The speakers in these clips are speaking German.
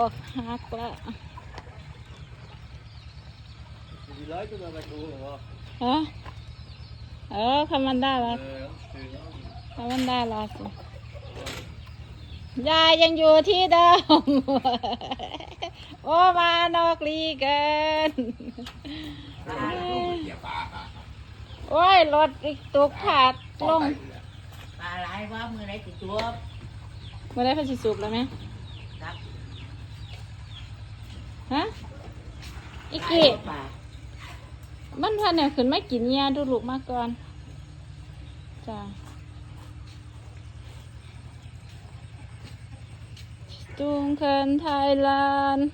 อกหักละ Die Leiter da weggeholt, wa? ฮะเออคำมันได้ละ Äh, ganz schön. คำมันได้ละสิยายยังอยู่ที่เดิม โอ้มานอกลีเกิน โอ้ย รถอีกตุกขาดลงปลาไหลว่ามือไหนติดตัวเมื่อได้พันสิสุกแล้วไหมครับ ฮะอีกกี้ปลามันพันเนี่ยขึ้นไม่กินยาดูลูกมาก่อนจ้าจุงเคินไทยแลนด์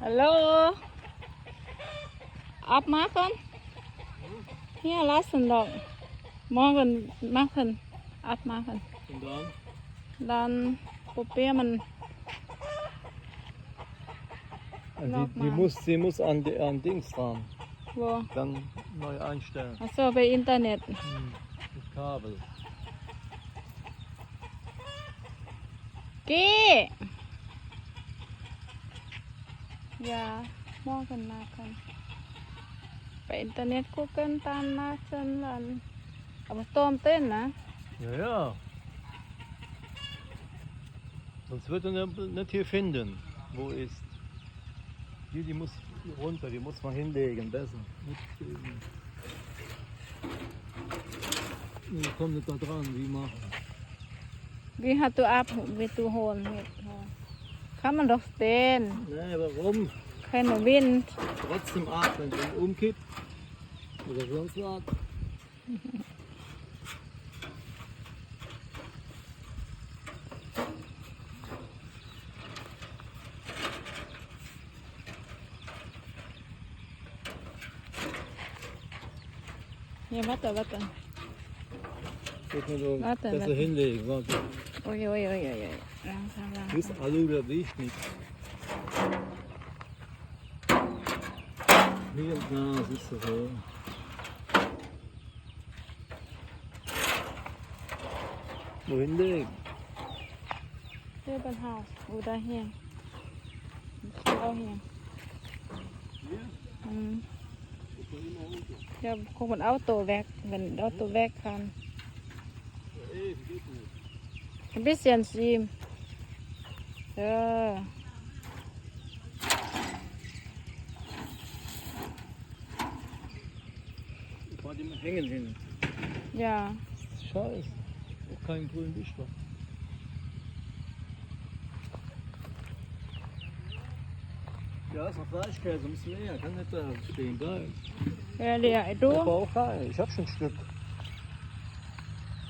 Hello. Up má con. Here last and long. Morgen machen. Up machen. Dann probieren mình. Die, die, muss, die muss an, an Dings fahren. Wo? Dann neu einstellen. Achso, bei Internet. Hm, mit Kabel. Geh! Ja, morgen machen. Bei Internet gucken, dann machen, dann. Aber Sturm drin, ne? Ja, ja. Sonst wird er nicht hier finden, wo ist. Hier, die muss hier runter, die muss man hinlegen, besser. Ich kommt nicht da dran, wie machen. Wie hast du ab, wie du holen? Kann man doch stehen. Nee, warum? Kein Wind. Trotzdem atmen, wenn umkippt. Oder sonst was. Ja, warte, warte. Ich muss nur warte, das warte. hinlegen, warte. Ui, ui, ui, ui. Langsam, langsam. Ist Alu der wichtig? Hier, na, das ist so. Wohin legen? Neben Haus oder hier. Ich auch hier. Hier? Mhm. Ja, komm ein Auto weg, wenn ein Auto weg kann. Ein bisschen schieben. Ja. Ich Vor dem Hängen hin. Ja. Scheiße. Auch kein grünen Licht. Ja, ist noch Fleischkäse, müssen wir her. Kann nicht da stehen bleiben. Ja, Ich du? auch rein. Ich hab schon ein Stück.